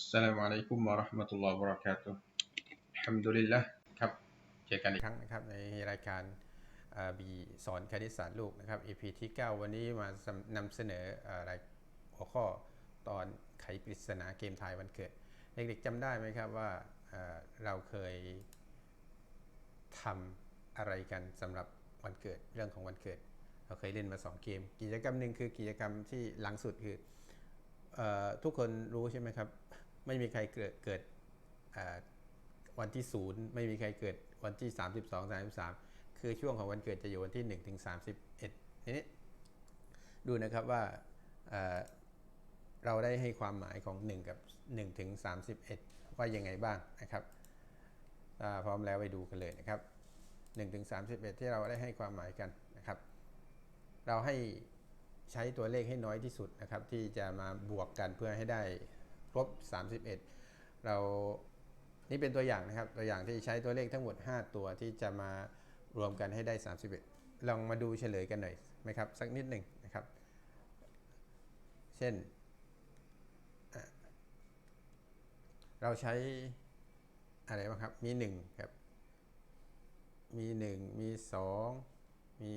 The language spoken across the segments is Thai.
السلام عليكم ورحمة الله وبركاته الحمد لله ครับเจอกันอีกครั้งนะครับในรายการบีสอนคณิตศาสตร์ลูกนะครับ EP ที่ 9 วันนี้มานำเสนอเอ่อรายหัวข้อตอนไขปริศนาเกมทายวันเกิด เด็กๆจำได้ไหมครับว่าเอ่อเราเคยทำอะไรกันสำหรับวันเกิดเรื่องของวันเกิด เราเคยเล่นมา 2 เกม กิจกรรมหนึ่งคือกิจกรรมที่หลังสุดคือ เอ่อทุกคนรู้ใช่ไหมครับ ไม่มีใครเกิดเกิดวันที่ศูนย์ไม่มีใครเกิดวันที่ 32 33 คือช่วงของวันเกิดจะอยู่วันที่ 1 ถึง 31ทีนี้ดูนะครับว่าเราได้ให้ความหมายของ 1 กับ 1 ถึง 31 ว่ายังไงบ้างนะครับพร้อมแล้วไปดูกันเลยนะครับ1ถึง31 ที่เราได้ให้ความหมายกันนะครับ เราให้ใช้ตัวเลขให้น้อยที่สุดนะครับ ที่จะมาบวกกันเพื่อให้ได้ ครบ31 เรานี่เป็นตัวอย่างนะครับ ตัวอย่างที่ใช้ตัวเลขทั้งหมด 5 ตัวที่จะมารวมกันให้ได้ 31 ลองมาดูเฉลยกันหน่อยไหมครับ สักนิดหนึ่งนะครับ เช่น เราใช้อะไรบ้างครับ มี 1 ครับ มี 1 มี 2 มี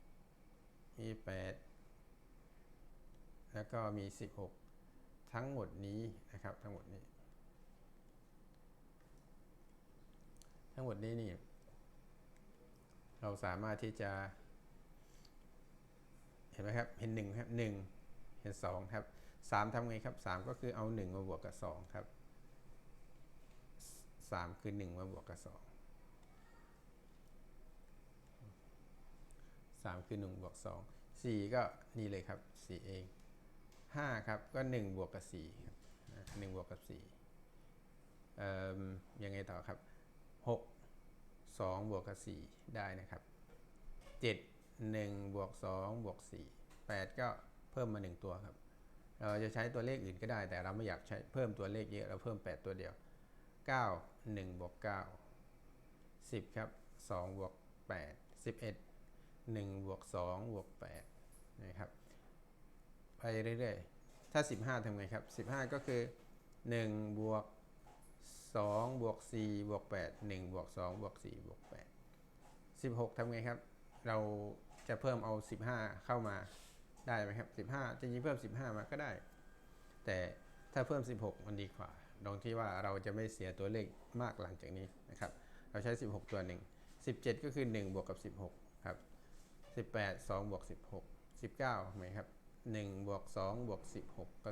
4 มี 8 แล้วก็มี 16 ทั้งหมดนี้นะครับ ทั้งหมดนี้ ทั้งหมดนี้นี่เราสามารถที่จะ เห็นไหมครับ เห็น1ครับ1เห็น2ครับ3ทำไงครับ3ก็คือเอา1มาบวกกับ2ครับ3คือ1มาบวกกับ2 3คือ1บวก2 4ก็นี่เลยครับ4เอง 5 ครับ ก็ 1 บวกกับ4ครับ1บวกกับ4เอ่อยังไงต่อครับ 6 2 บวกกับ 4 ได้นะครับ 7 1 บวก 2 บวก 4 8 ก็เพิ่มมา 1 ตัวครับ เราจะใช้ตัวเลขอื่นก็ได้ แต่เราไม่อยากใช้เพิ่มตัวเลขเยอะ เราเพิ่ม 8 ตัวเดียว 9 1 บวก 9 10 ครับ 2 บวก 8 11 1 บวก 2 บวก 8 นะครับ ไปเรื่อยๆ ถ้า 15ทำไงครับ 15 ก็คือ1บวก2บวก4บวก8 1บวก2บวก4บวก8 16ทำไงครับ เราจะเพิ่มเอา 15 เข้ามาได้ไหมครับ 15 จริงๆเพิ่ม 15 มาก็ได้ แต่ถ้าเพิ่ม 16 มันดีกว่าตรงที่ว่าเราจะไม่เสียตัวเลขมากหลังจากนี้นะครับ เราใช้ 16 ตัวหนึ่ง17 ก็คือ 1 บวกกับ 16 ครับ 18 2 บวก 16 19ไหมครับ 1บวก2บวก16 ก็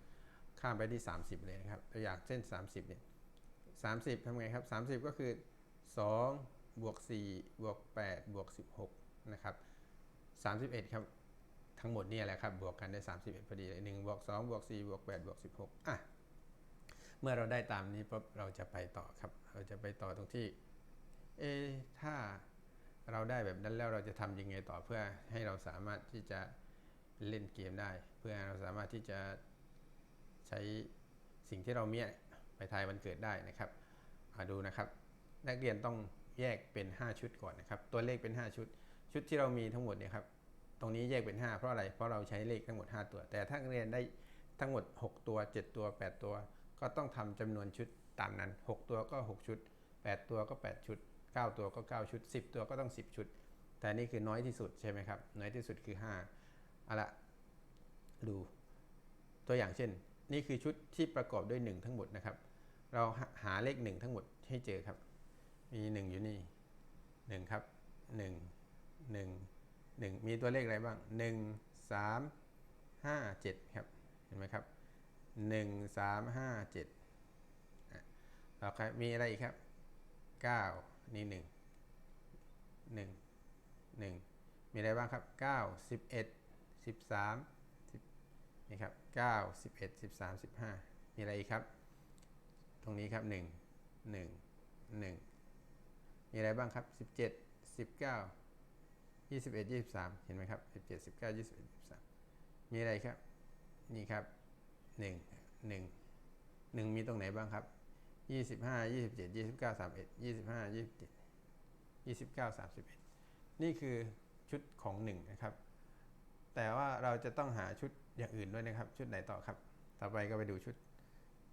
19 ข้ามไปที่ 30 เลยนะครับ ตัวอย่างเช่น 30เนี่ย30ทำไงครับ 30 ก็คือ2บวก4บวก8บวก16 นะครับ 31 ครับ ทั้งหมดนี่แหละครับ บวกกันได้ 31 พอดีเลย1บวก2บวก4บวก8บวก16 อะ เมื่อเราได้ตามนี้ปุ๊บเราจะไปต่อครับ เราจะไปต่อตรงที่ เอถ้าเราได้แบบนั้นแล้วเราจะทำยังไงต่อเพื่อให้เราสามารถที่จะ เล่นเกมได้ เพื่อเราสามารถที่จะใช้สิ่งที่เราเมียไปทายวันเกิดได้นะครับมาดูนะครับ นักเรียนต้องแยกเป็น 5 ชุดก่อนนะครับ ตัวเลขเป็น 5 ชุด ชุดที่เรามีทั้งหมดเนี่ยครับตรงนี้แยกเป็น 5 เพราะอะไร เพราะเราใช้เลขทั้งหมด 5 ตัว แต่ถ้าเรียนได้ทั้งหมด 6 ตัว 7 ตัว 8 ตัว ก็ต้องทำจำนวนชุดตามนั้น 6 ตัวก็ 6 ชุด 8 ตัวก็ 8 ชุด 9 ตัวก็ 9 ชุด 10 ตัวก็ต้อง 10 ชุด แต่นี่คือน้อยที่สุดใช่ไหมครับ น้อยที่สุดคือ 5 เอาละดูตัวอย่างเช่น นี่คือชุดที่ประกอบด้วย 1 ทั้งหมดนะครับ เราหาเลข 1 ทั้งหมดให้เจอครับ มี 1 อยู่นี่ 1 ครับ 1 1 1 มีตัวเลขอะไรบ้าง 1 3 5 7 ครับ เห็นไหมครับ 1 3 5 7ต่อไปมีอะไรอีกครับ 9 นี่ 1 1 1 มีอะไรบ้างครับ 9 11 13 10นี่ครับ9 11 13 15 มีอะไรอีกครับ ตรงนี้ครับ 1 1 1 มีอะไรบ้างครับ 17 19 21 23 เห็นไหมครับ 17 19 21 23 มีอะไรครับ นี่ครับ 1 1 1 มีตรงไหนบ้างครับ 25 27 29 31 25 27 29 31 นี่คือชุดของ 1 นะครับ แต่ว่าเราจะต้องหาชุดอย่างอื่นด้วยนะครับ ชุดไหนต่อครับ ต่อไปก็ไปดูชุด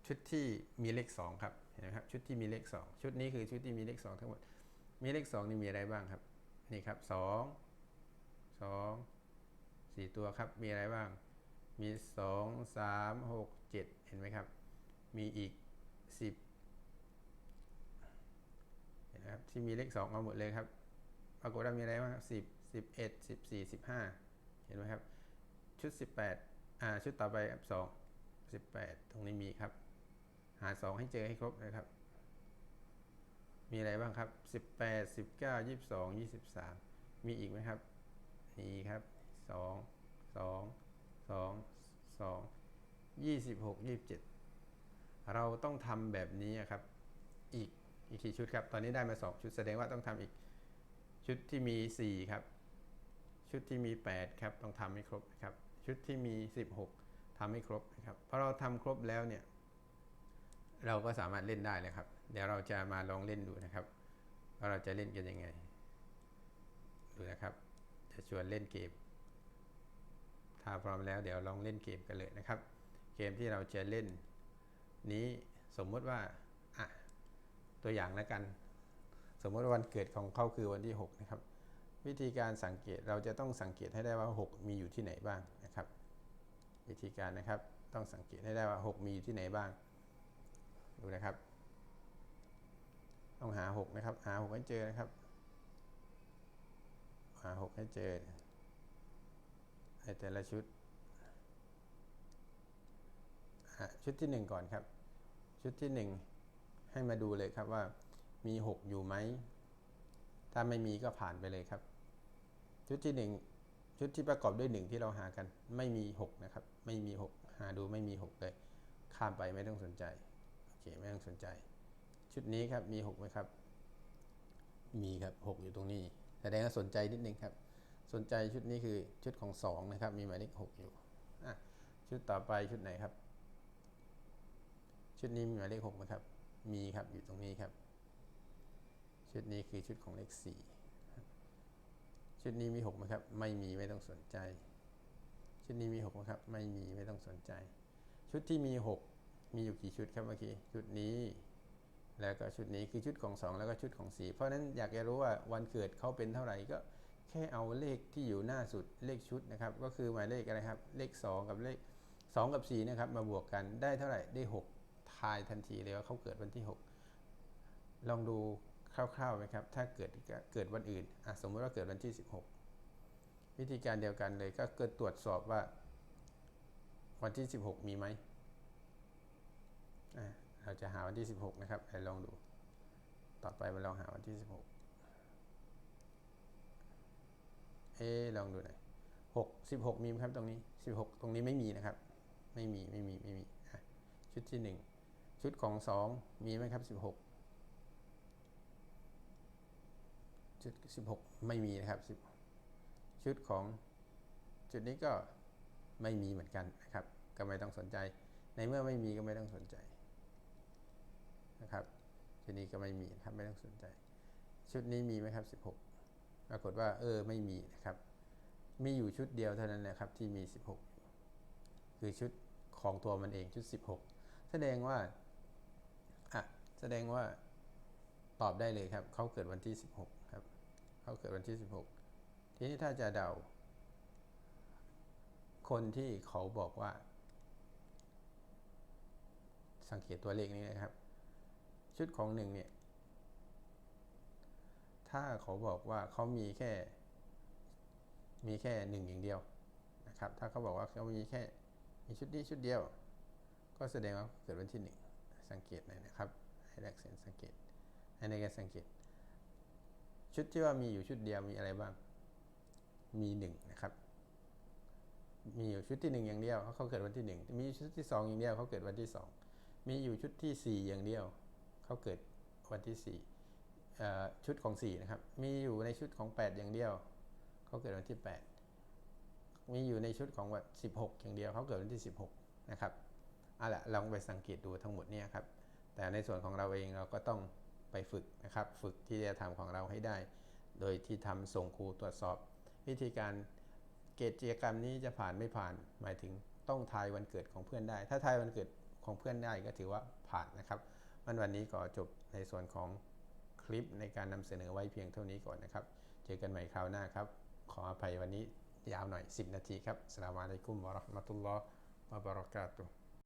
ชุดที่มีเลขสองครับเห็นไหมครับชุดที่มีเลขสองชุดนี้คือชุดที่มีเลขสองทั้งหมด มีเลขสองนี่มีอะไรบ้างครับ นี่ครับสองสองสี่ตัวครับ มีอะไรบ้าง มีสองสามหกเจ็ดเห็นไหมครับ มีอีกสิบเห็นไหมครับที่มีเลขสองเอาหมดเลยครับ ปรากฏว่ามีอะไรบ้างสิบสิบเอ็ดสิบสี่สิบห้า เห็นไหมครับ ชุดสิบแปดอ่าชุดต่อไปครับสองสิบแปดตรงนี้มีครับ หาสองให้เจอให้ครบนะครับ มีอะไรบ้างครับสิบแปดสิบเก้ายี่สิบสองยี่สิบสามมีอีกไหมครับมีครับสองสองสองสองยี่สิบหกยี่สิบเจ็ดเราต้องทำแบบนี้ครับ อีกอีกกี่ชุดครับ ตอนนี้ได้มาสองชุดแสดงว่าต้องทำอีกชุดที่มี 4 ครับ ชุดที่มี 8 ครับต้องทำให้ครบนะครับ ชุดที่มี 16ทำให้ครบนะครับพอเราทำครบแล้วเนี่ย เราก็สามารถเล่นได้เลยครับ เดี๋ยวเราจะมาลองเล่นดูนะครับว่าเราจะเล่นกันยังไง ดูนะครับ จะชวนเล่นเกม ถ้าพร้อมแล้วเดี๋ยวลองเล่นเกมกันเลยนะครับ เกมที่เราจะเล่น นี้สมมติว่าอะตัวอย่างแล้วกัน สมมติว่าวันเกิดของเขาคือวันที่ 6 นะครับ วิธีการสังเกตเราจะต้องสังเกตให้ได้ว่า 6 มีอยู่ที่ไหนบ้างนะครับ วิธีการนะครับต้องสังเกตให้ได้ว่า 6 มีอยู่ที่ไหนบ้างดูนะครับ ต้องหา 6 นะครับ หา 6 ให้เจอนะครับ หา 6 ให้เจอในแต่ละชุด ชุดที่ 1 ก่อนครับ ชุดที่ 1 ให้มาดูเลยครับว่ามี 6 อยู่ไหมถ้าไม่มีก็ผ่านไปเลยครับ ชุดที่ 1 ชุดที่ประกอบด้วย 1 ที่เราหากันไม่มี 6 นะครับ ไม่มี 6 หาดูไม่มี 6 เลย ข้ามไปไม่ต้องสนใจโอเคไม่ต้องสนใจ ชุดนี้ครับมี6ไหมครับ มีครับ 6 อยู่ตรงนี้ แสดงว่าสนใจนิดนึงครับ สนใจชุดนี้คือชุดของ 2 นะครับ มีหมายเลข6อยู่อชุดต่อไปชุดไหนครับ ชุดนี้มีหมายเลข6ไหมครับ มีครับอยู่ตรงนี้ครับ ชุดนี้คือชุดของเลข4 ชุดนี้มี6ไหมครับ ไม่มีไม่ต้องสนใจ ชุดนี้มี6ไหมครับ ไม่มีไม่ต้องสนใจ ชุดที่มี 6 มีอยู่กี่ชุดครับเมื่อกี้ ชุดนี้ แล้วก็ชุดนี้คือชุดของ 2 แล้วก็ชุดของ4เพราะฉะนั้นอยากจะรู้ว่าวันเกิดเขาเป็นเท่าไหร่ก็แค่เอาเลขที่อยู่หน้าสุดเลขชุดนะครับ ก็คือหมายเลขอะไรครับ เลข 2 กับเลข 2 กับ4นะครับ มาบวกกันได้เท่าไหร่ได้ 6 ทายทันทีเลยว่าเขาเกิดวันที่ 6 ลองดู ร่าวๆไหมครับ ถ้าเกิดเกิดวันอื่นสมมติว่าเกิดวันที่ 16 วิธีการเดียวกันเลยก็เกิดตรวจสอบว่า วันที่ 16 มีไหมเราจะหาวันที่ 16 นะครับไปลองดู ต่อไปมาลองหาวันที่ 16 เอ๊ลองดูหน่อย6 16 มีไหมครับตรงนี้ 16 ตรงนี้ไม่มีนะครับ ไม่มี ไม่มี ไม่มี ชุดที่ 1 ชุดของ 2 มีไหมครับ 16 ชุด 16 ไม่มีนะครับ ชุดของจุดนี้ก็ไม่มีเหมือนกันนะครับ ก็ไม่ต้องสนใจ ในเมื่อไม่มีก็ไม่ต้องสนใจนะครับ ชุดนี้ก็ไม่มีนะครับไม่ต้องสนใจ ชุดนี้มีไหมครับ 16 ปรากฏว่าเออไม่มีนะครับ มีอยู่ชุดเดียวเท่านั้นนะครับที่มี 16 คือชุดของตัวมันเองชุด 16 แสดงว่าอะแสดงว่าตอบได้เลยครับ เขาเกิดวันที่ 16 เขาเกิดวันที่ 16 ทีนี้ถ้าจะเดา คนที่เขาบอกว่า สังเกตตัวเลขนี้นะครับ ชุดของหนึ่งเนี่ย ถ้าเขาบอกว่าเขามีแค่ มีแค่หนึ่งอย่างเดียวนะครับ ถ้าเขาบอกว่าเขามีแค่มีชุดนี้ชุดเดียว ก็แสดงว่าเกิดวันที่หนึ่งสังเกตหน่อยนะครับ ให้แรกเส้นสังเกต ให้ในการสังเกต ชุดที่ว่ามีอยู่ชุดเดียวมีอะไรบ้าง มีหนึ่งนะครับ มีอยู่ชุดที่หนึ่งอย่างเดียวเขาเกิดวันที่หนึ่งมีชุดที่สองอย่างเดียวเขาเกิดวันที่สองมีอยู่ชุดที่สี่อย่างเดียวเขาเกิดวันที่สี่ชุดของสี่นะครับ มีอยู่ในชุดของแปดอย่างเดียวเขาเกิดวันที่แปดมีอยู่ในชุดของวันสิบหกอย่างเดียวเขาเกิดวันที่สิบหกนะครับเอาละลองไปสังเกตดูทั้งหมดเนี่ยครับ แต่ในส่วนของเราเองเราก็ต้อง ไปฝึกนะครับ ฝึกที่จะทำของเราให้ได้ โดยที่ทำส่งครูตรวจสอบ วิธีการเกตกิจกรรมนี้จะผ่านไม่ผ่าน หมายถึงต้องทายวันเกิดของเพื่อนได้ ถ้าทายวันเกิดของเพื่อนได้ก็ถือว่าผ่านนะครับมันวันนี้ก็จบในส่วนของคลิปในการนำเสนอไว้เพียงเท่านี้ก่อนนะครับ เจอกันใหม่คราวหน้าครับ ขออภัยวันนี้ยาวหน่อย 10 นาทีครับสลามอะลัยกุมวะราะห์มะตุลลอฮ์วะบะเราะกาตุฮ์